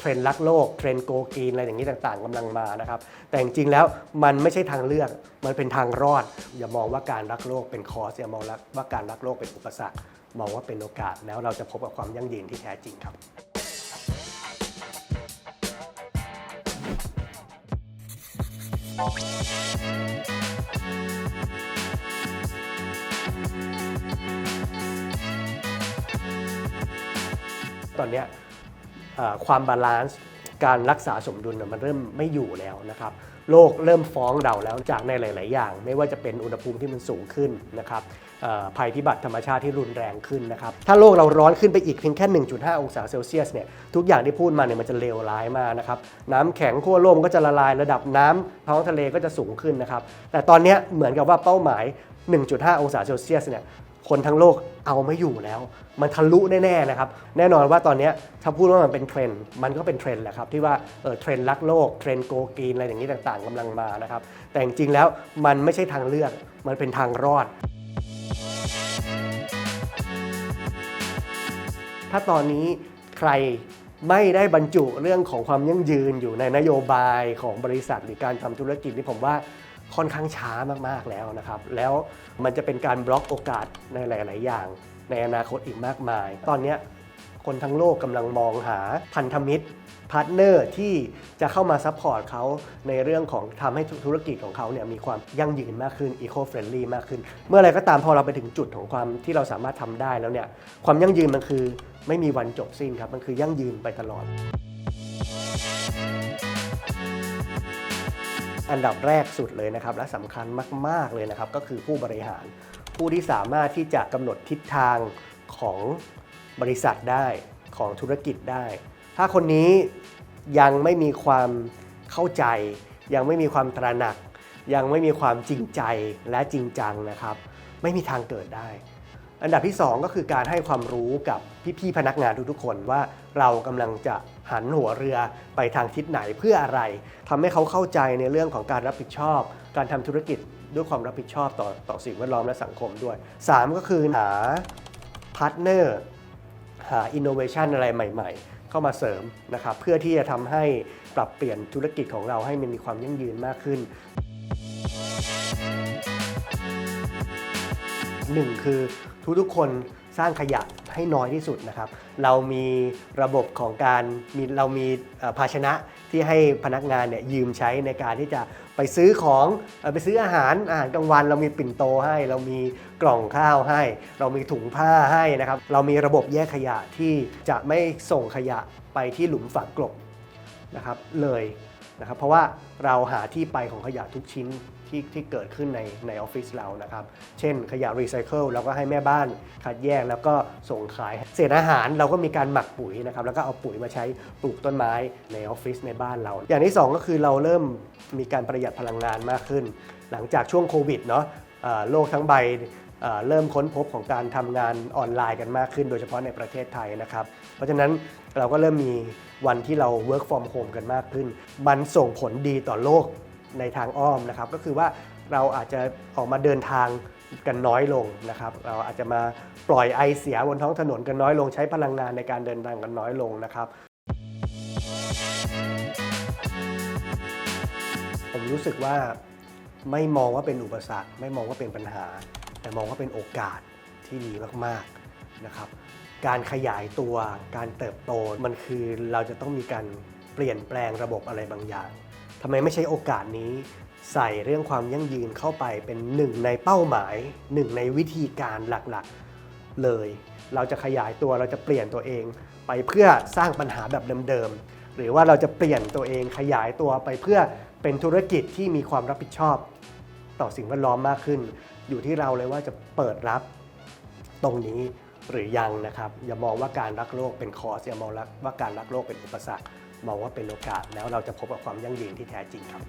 เทรนด์รักโลกเทรนด์โกกีนอะไรอย่างนี้ต่างๆกำลังมานะครับ แต่จริงๆแล้วมันไม่ใช่ทางเลือก มันเป็นทางรอด อย่ามองว่าการรักโลกเป็นคอสอย่ามองว่าการรักโลกเป็นอุปสรรค มองว่าเป็นโอกาสแล้วเราจะพบกับความยั่งยืนที่แท้จริงครับตอนเนี้ย ความบาลานซ์การรักษาสมดุลน่ะมันเริ่มไม่อยู่แล้วนะครับโลกเริ่มฟ้องเราแล้วจากในหลาย ๆ อย่าง ไม่ว่าจะเป็นอุณหภูมิที่มันสูงขึ้นนะครับภัยพิบัติธรรมชาติที่รุนแรงขึ้นนะครับถ้าโลกเราร้อนขึ้นไปอีกเพียงแค่ 1.5 องศาเซลเซียสเนี่ยทุกอย่างที่พูดมาเนี่ยมันจะเลวร้ายมากนะครับน้ำแข็งขั้วโลกก็จะละลายระดับน้ำท้องทะเลก็จะสูงขึ้นนะครับแต่ตอนนี้เหมือนกับว่าเป้าหมาย 1.5 องศาเซลเซียสเนี่ย คนทั้งโลกเอาไม่อยู่แล้ว มันทะลุแน่ๆนะครับ แน่นอนว่าตอนนี้ถ้าพูดว่ามันเป็นเทรนด์มันก็เป็นเทรนด์แหละครับ ที่ว่าเออเทรนด์รักโลกเทรนด์โกกีนอะไรอย่างนี้ต่างๆกำลังมานะครับ แต่จริงๆแล้วมันไม่ใช่ทางเลือก มันเป็นทางรอด ถ้าตอนนี้ใครไม่ได้บรรจุเรื่องของความยั่งยืนอยู่ในนโยบายของบริษัทหรือการทำธุรกิจนี่ผมว่า ค่อนข้างช้ามากๆแล้วนะครับ แล้วมันจะเป็นการบล็อกโอกาสในหลาย ๆ อย่าง ในอนาคตอีกมากมาย ตอนนี้คนทั้งโลกกำลังมองหาพันธมิตรพาร์ทเนอร์ที่จะเข้ามาซัพพอร์ตเขาในเรื่องของทำให้ธุรกิจของเขาเนี่ยมีความยั่งยืนมากขึ้นอีโคเฟรนลี่มากขึ้น เมื่อไรก็ตามพอเราไปถึงจุดของความที่เราสามารถทำได้แล้วเนี่ยความยั่งยืนมันคือไม่มีวันจบสิ้นครับ มันคือยั่งยืนไปตลอด อันดับแรกสุดเลยนะครับ และสำคัญมาก ๆเลยนะครับ ก็คือผู้บริหาร ผู้ที่สามารถที่จะกำหนดทิศทางของบริษัทได้ของธุรกิจได้ ถ้าคนนี้ยังไม่มีความเข้าใจ ยังไม่มีความตระหนัก ยังไม่มีความจริงใจและจริงจังนะครับ ไม่มีทางเกิดได้ อันดับที่ 2 ก็คือการให้ความรู้กับพี่ๆพนักงานทุกๆคนว่าเรากำลังจะหันหัวเรือไปทางทิศไหนเพื่ออะไรทำให้เขาเข้าใจในเรื่องของการรับผิดชอบ การทำธุรกิจด้วยความรับผิดชอบต่อต่อสิ่งแวดล้อมและสังคมด้วย 3 ก็คือหาพาร์ทเนอร์หาอินโนเวชันอะไรใหม่ ๆ เข้ามาเสริมนะครับเพื่อที่จะทำให้ปรับเปลี่ยนธุรกิจของเราให้มันมีความยั่งยืนมากขึ้นหนึ่งคือ ทุกๆคนสร้างขยะให้น้อยที่สุดนะครับ เรามีระบบของการมีเรามีภาชนะที่ให้พนักงานเนี่ยยืมใช้ในการที่จะไปซื้อของไปซื้ออาหารอาหารกลางวัน เรามีปิ่นโตให้ เรามีกล่องข้าวให้ เรามีถุงผ้าให้นะครับ เรามีระบบแยกขยะที่จะไม่ส่งขยะไปที่หลุมฝังกลบนะครับเลยนะครับเพราะว่าเราหาที่ไปของขยะทุกชิ้น ที่ที่เกิดขึ้นในในออฟฟิศเรานะครับ เช่นขยะรีไซเคิลเราก็ให้แม่บ้านคัดแยกแล้วก็ส่งขายเศษอาหารเราก็มีการหมักปุ๋ยนะครับแล้วก็เอาปุ๋ยมาใช้ปลูกต้นไม้ในออฟฟิศในบ้านเรา อย่างที่สองก็คือเราเริ่มมีการประหยัดพลังงานมากขึ้น หลังจากช่วงโควิดเนาะโลกทั้งใบเอ่อเริ่มค้นพบของการทำงานออนไลน์กันมากขึ้น โดยเฉพาะในประเทศไทยนะครับ เพราะฉะนั้นเราก็เริ่มมีวันที่เรา work from home กันมากขึ้น มันส่งผลดีต่อโลก ในทางอ้อมนะครับก็คือว่าเราอาจจะออกมาเดินทางกันน้อยลงนะครับ เราอาจจะมาปล่อยไอเสียบนท้องถนนกันน้อยลง ใช้พลังงานในการเดินทางกันน้อยลงนะครับ ผมรู้สึกว่าไม่มองว่าเป็นอุปสรรค ไม่มองว่าเป็นปัญหา แต่มองว่าเป็นโอกาสที่ดีมากๆนะครับ การขยายตัวการเติบโตมันคือเราจะต้องมีการเปลี่ยนแปลงระบบอะไรบางอย่าง ทำไมไม่ใช้โอกาสนี้ ใส่เรื่องความยั่งยืนเข้าไปเป็นหนึ่งในเป้าหมายหนึ่งในวิธีการหลักๆเลย เราจะขยายตัวเราจะเปลี่ยนตัวเอง ไปเพื่อสร้างปัญหาแบบเดิมๆหรือว่าเราจะเปลี่ยนตัวเองขยายตัวไปเพื่อเป็นธุรกิจที่มีความรับผิดชอบ ต่อสิ่งแวดล้อมมากขึ้น อยู่ที่เราเลยว่าจะเปิดรับตรงนี้หรือยังนะครับ อย่ามองว่าการรักโลกเป็นคอสอย่ามองว่าการรักโลกเป็นอุปสรรค มองว่าเป็นโอกาสแล้วเราจะพบกับความยั่งยืนที่แท้จริงครับ